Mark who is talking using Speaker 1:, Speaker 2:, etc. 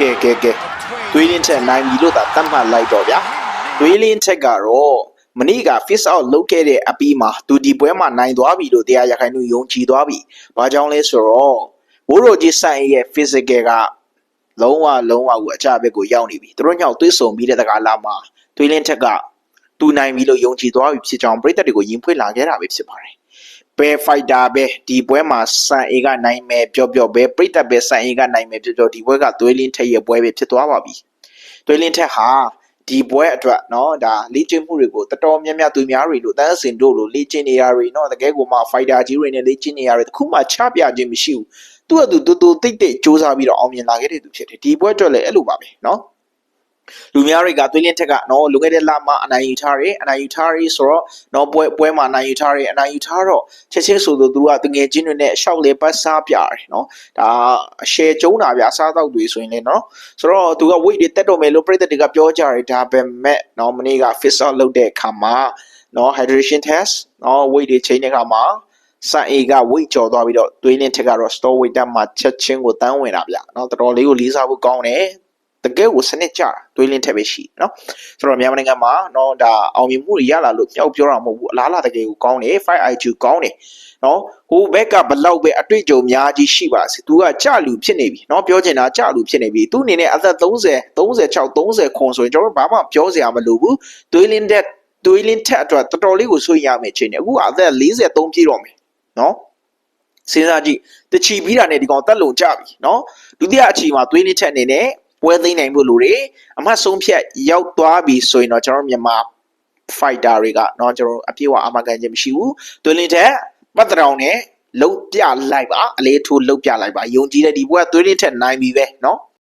Speaker 1: ကဲကဲကဲသွေးလင်းထက်နိုင်ပြီလို့သာသတ်မှတ်လိုက်တော့ဗျာသွေးလင်းထက်ကတော့မနေ့က fix out လုပ်ခဲ့တဲ့အပီးမှာသူဒီပွဲမှာနိုင်သွားပြီလို့တရားရခိုင်နှုယုံကြည်သွားပြီ။ဘာကြောင့်လဲဆိုတော့ဘိုးရိုကြီးဆိုင်ရဲ့ physical ကလုံးဝလုံးဝကိုအကြဘက်ကိုရောက်နေပြီ။သူတို့ညောင်သွေးဆုံပြီးတဲ့တကားလာမှာသွေးလင်းထက်ကသူနိုင်ပြီလို့ယုံကြည်သွားပြီဖြစ်ကြောင်းပြည်သက်တွေကိုရင်ဖွင့်လာခဲ့တာပဲဖြစ်ပါတယ်။ ဘယ် fighter ပဲဒီပွဲမှာစံအေကနိုင်မယ်ပြောပြောပဲပြိတက်ပဲစံအေကနိုင်မယ်ပြောပြောဒီပွဲကသွေးလင်းထက်ရဲ့ပွဲပဲဖြစ်သွားပါပြီသွေးလင်းထက်ဟာဒီပွဲအတွက်เนาะဒါလေ့ကျင့်မှုတွေကိုတော်တော်များများသူများတွေလို့တန်းစင်တို့လို့လေ့ကျင့်နေရတွေเนาะတကယ်ကိုမှ fighter ကြီးတွေနဲ့လေ့ကျင့်နေရတွေတခုမှချပြခြင်းမရှိဘူးသူ့အတူတူတူတိတ်တိတ်စူးစမ်းပြီးတော့အောင်မြင်လာခဲ့တဲ့သူဖြစ်တယ်ဒီပွဲအတွက်လည်းအဲ့လိုပါပဲเนาะ လူများတွေကသွေးလင်းထက်ကနော်လူငယ်တဲ့လမှာအနိုင်ယူထားတယ်အနိုင်ယူထားရဆိုတော့နော်ပွဲပွဲမှာအနိုင်ယူထားတယ်အနိုင်ယူထားတော့ချက်ချင်းဆိုသူကတငယ်ချင်းတွေနဲ့ရှောက်လေပတ်စားပြတယ်နော်ဒါအရှယ်ကျုံးတာဗျအစားတော့တွေဆိုရင်လေနော်ဆိုတော့သူက weight တွေတက်တော့မယ်လို့ပြည်သက်တွေကပြောကြတယ်ဒါပေမဲ့နော်မနေ့က fit out လုပ်တဲ့အခါမှာနော် hydration test နော် weight တွေချိန်တဲ့အခါမှာစံအေက weight ကျော်သွားပြီးတော့သွေးလင်းထက်ကတော့ store weight တက်မှာချက်ချင်းကိုတန်းဝင်တာဗျနော်တော်တော်လေးကိုလေးစားဖို့ကောင်းတယ် တကယ်ကိုစနစ်ကြတာတွေးလင်းထက်ပဲရှိနော်ဆိုတော့မြန်မာနိုင်ငံမှာနော်ဒါအောင်မြင်မှုတွေရလာလို့မြောက်ပြောတာမဟုတ်ဘူးအလားလာတကယ်ကိုကောင်းတယ် 5IQ ကောင်းတယ်နော်ဟိုဘက်ကဘလောက်ပဲအတွေ့အကြုံများကြီးရှိပါစေသူကကြလူဖြစ်နေပြီနော်ပြောချင်တာကြလူဖြစ်နေပြီသူအနေနဲ့အသက်30 36 30ခွန်ဆိုရင်ကျွန်တော်ဘာမှပြောစရာမလိုဘူးတွေးလင်းတဲ့တွေးလင်းထက်အတွက်တော်တော်လေးကိုဆွေးရမယ်ချင်းနေအခုအသက်43ပြည့်တော့မယ်နော်စဉ်းစားကြည့်တချီပြီးတာနဲ့ဒီကောင်တက်လုံကြပြီနော်ဒုတိယအချီမှာသွေးနစ်ထက်အနေနဲ့ ပွဲသိမ်းနိုင်ဖို့လိုတယ်အမှတ်ဆုံးဖြတ်ရောက်သွားပြီဆိုရင်တော့ကျွန်တော်တို့မြန်မာ fighter တွေကเนาะကျွန်တော်တို့အပြည့်အဝအမှန်ကန်ခြင်းမရှိဘူးသွေးနည်းထက်ပတ်တရောင်နဲ့လုံပြလိုက်ပါအလေးထိုးလုံပြလိုက်ပါယုံကြည်တဲ့ဒီပွဲကသွေးနည်းထက်နိုင်ပြီပဲเนาะ